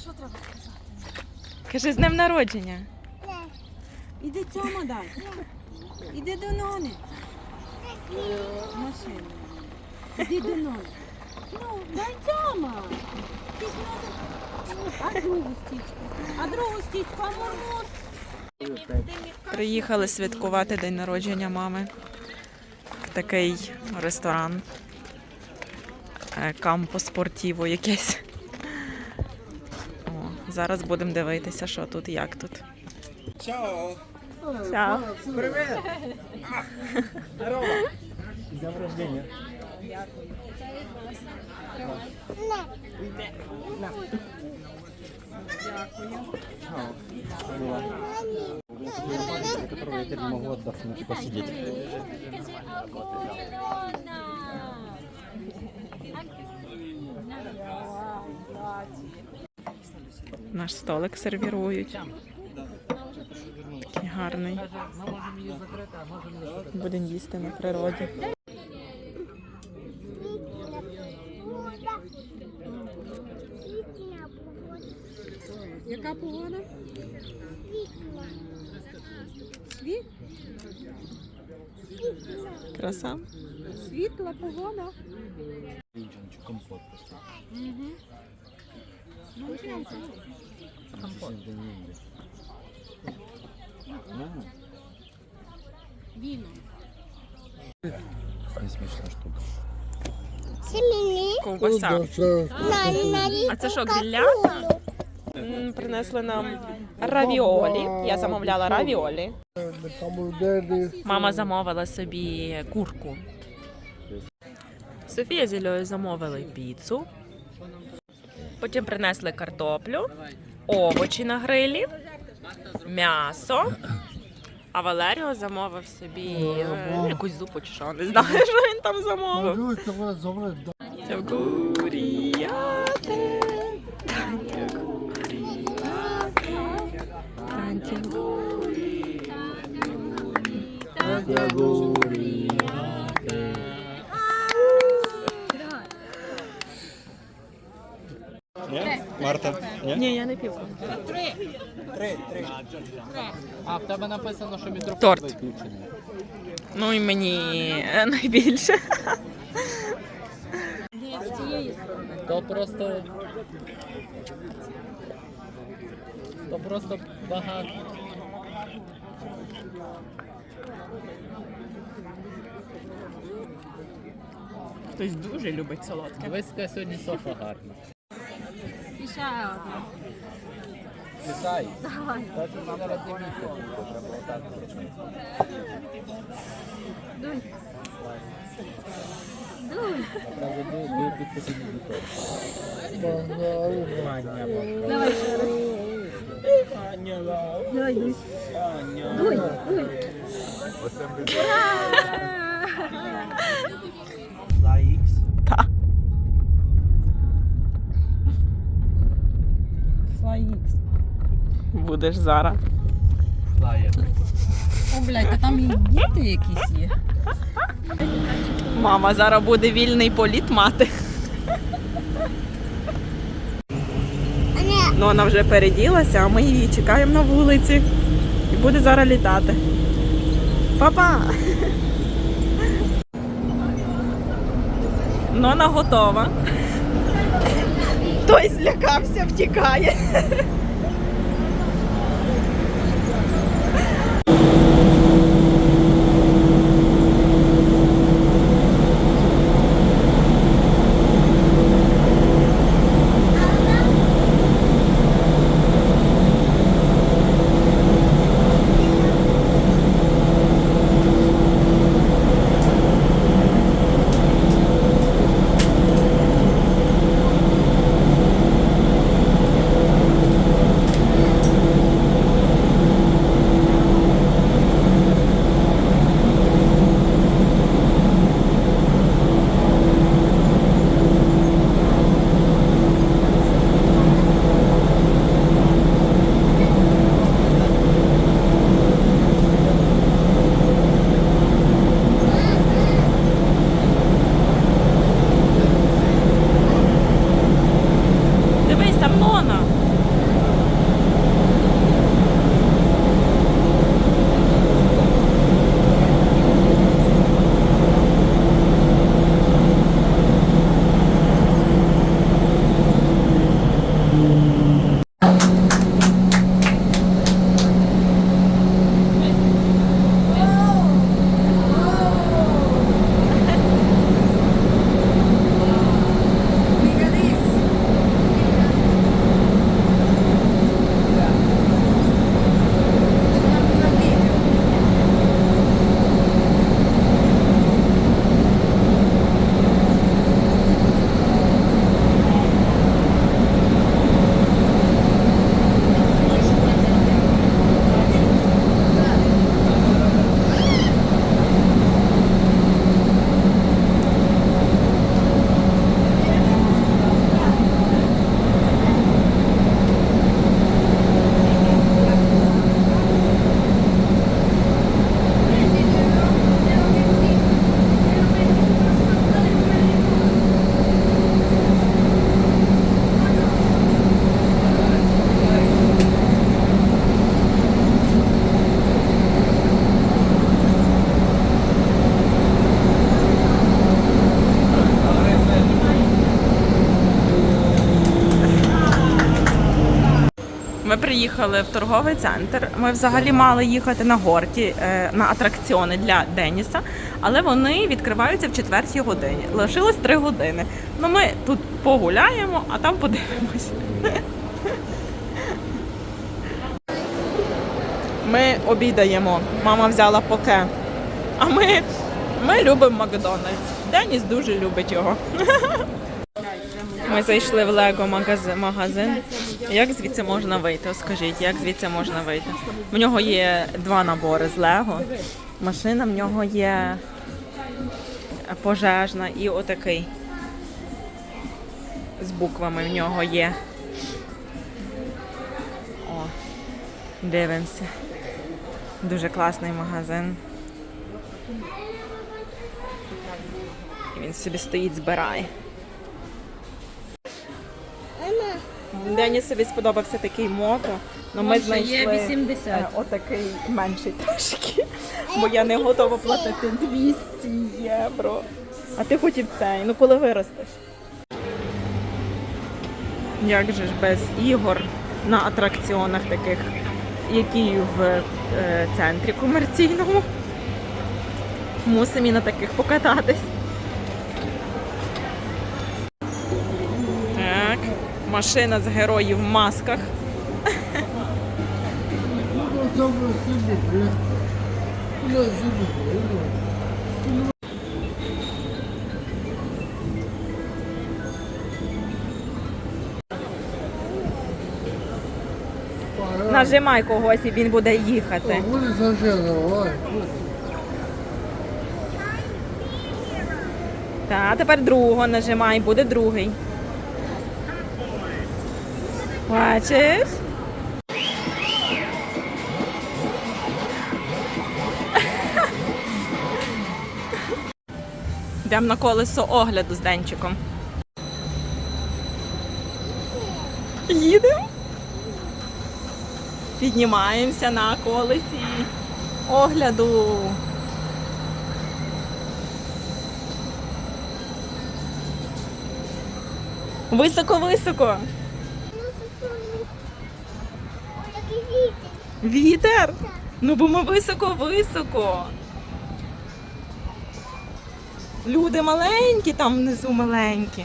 Що треба сказати? Кажи з днем народження. Іди цьому дай. Іди до нони. Машину. Іди до нони. Ну, дай цьому. А другу стічку. А другу стічку, а мормот. Приїхали святкувати день народження мами. в Такий ресторан. Е, Кампо спортіво якесь. О, зараз будемо дивитися, що тут, як тут. Ciao! Чао. Привет! Здорово! З днем рождения! Чао. которого я теперь могу отдохнуть и посидеть. Наш столик сервірують. Такий гарний. Будемо їсти на природі. Яка погода? Світ? Краса. Світла погода. Комфорт просто. Угу. Ну, прям так. Комфорт. Віно. Не смешная штука. Ковбаса. А це що, грилята? М, Принесли нам равіолі. Я замовляла равіолі. Мама замовила собі курку. Софія з Ільою замовили піцу. Потім принесли картоплю, овочі на грилі, м'ясо. А Валеріо замовив собі е, якусь зупу чи що, не знаю, що він там замовив. Тягуріяте. Не? Марта? Не? Ні, я не пів. Три, три. Три. А в тебе написано, що мікрофон Торт. виключений. Ну і мені е, найбільше. То просто. То просто багато. Хтось дуже любить солодке. Дивись, яка сьогодні софа гарна. І ще одна. Вітай. Давай. Та це зараз не місце. Треба Будеш зараз. О, блядь, а там і діти якісь є. Мама зараз буде вільний політ мати. Ну, вона вже переділася, а ми її чекаємо на вулиці. І буде зараз літати. Папа! Нона готова. Той злякався, втікає. Приїхали в торговий центр. Ми взагалі мали їхати на горті е, на атракціони для Деніса, але вони відкриваються в четвертій годині. Лишилось три години. Ну ми тут погуляємо, а там подивимось. Ми обідаємо. Мама взяла поке. А ми, ми любимо Макдональдс. Деніс дуже любить його. Ми зайшли в Лего магазин. Як звідси можна вийти? Скажіть, як звідси можна вийти? В нього є два набори з Лего. Машина в нього є пожежна і отакий. З буквами в нього є. О, дивимося. Дуже класний магазин. Він собі стоїть, збирає. Дені собі сподобався такий мото, але ми Є знайшли 80. е, отакий менший трошки, бо я не готова платити 200 євро. А ти хотів цей, ну коли виростеш? Як же ж без ігор на атракціонах таких, які в е, центрі комерційному. Мусимо і на таких покататись. Машина з героїв в масках. Нажимай когось і він буде їхати. Так, тепер другого нажимай, буде другий. Бачиш? Йдемо на колесо огляду з Денчиком. Їдемо. Піднімаємося на колесі огляду. Високо-високо. Вітер? Ну, бо ми високо-високо. Люди маленькі, там внизу маленькі.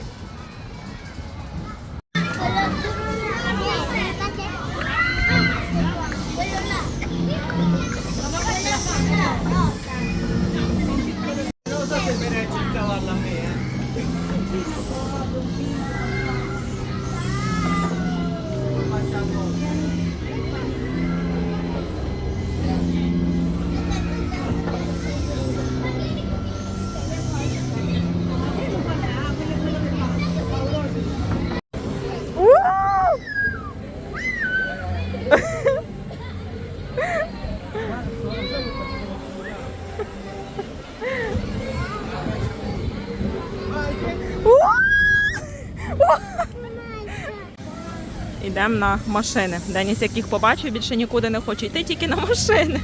Йдемо на машини. Деніс, яких побачив, більше нікуди не хоче йти, тільки на машини.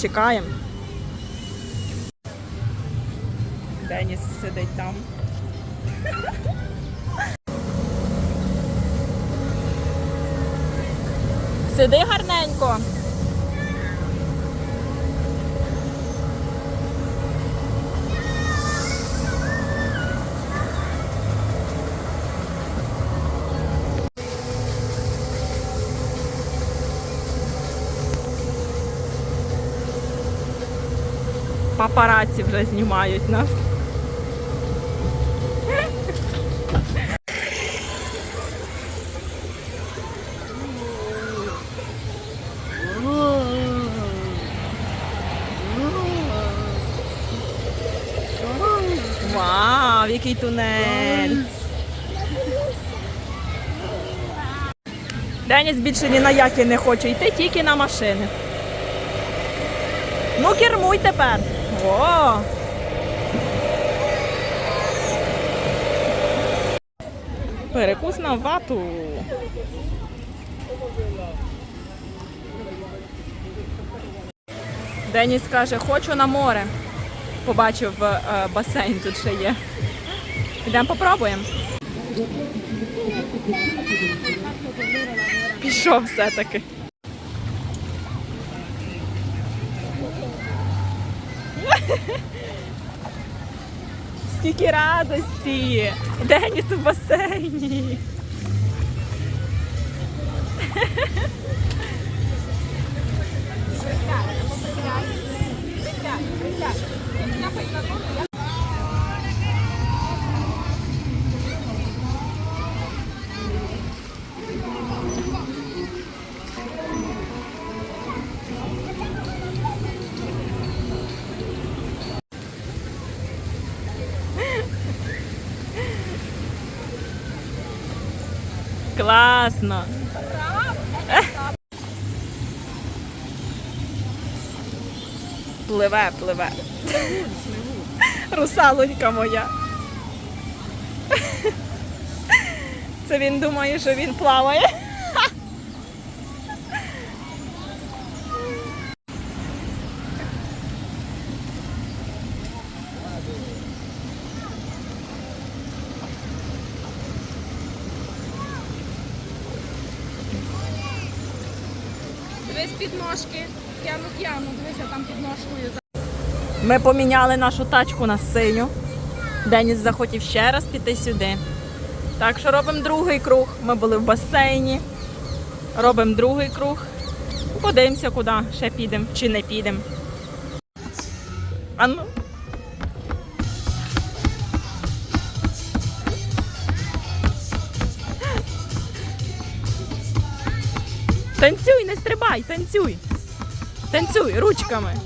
Чекаємо. Деніс сидить там. Сиди гарненько. Папараці вже знімають нас. Вау, який тунель. Деніс більше ні на які не хоче йти, тільки на машини. Ну, кермуй тепер. О! Перекус на вату. Деніс каже, хочу на море. Побачив е, басейн тут ще є. Йдемо попробуємо. Пішов все-таки. Скільки радості! Деніс у басейні. Класно. Пливе, пливе. Русалонька моя. Це він думає, що він плаває. Дивись підножки. Яну яну, дивися там підножкою. Ми поміняли нашу тачку на синю. Деніс захотів ще раз піти сюди. Так що робимо другий круг. Ми були в басейні. Робимо другий круг. Подивимося, куди ще підемо чи не підемо. А Танцюй, не стрибай, танцюй. Танцюй ручками.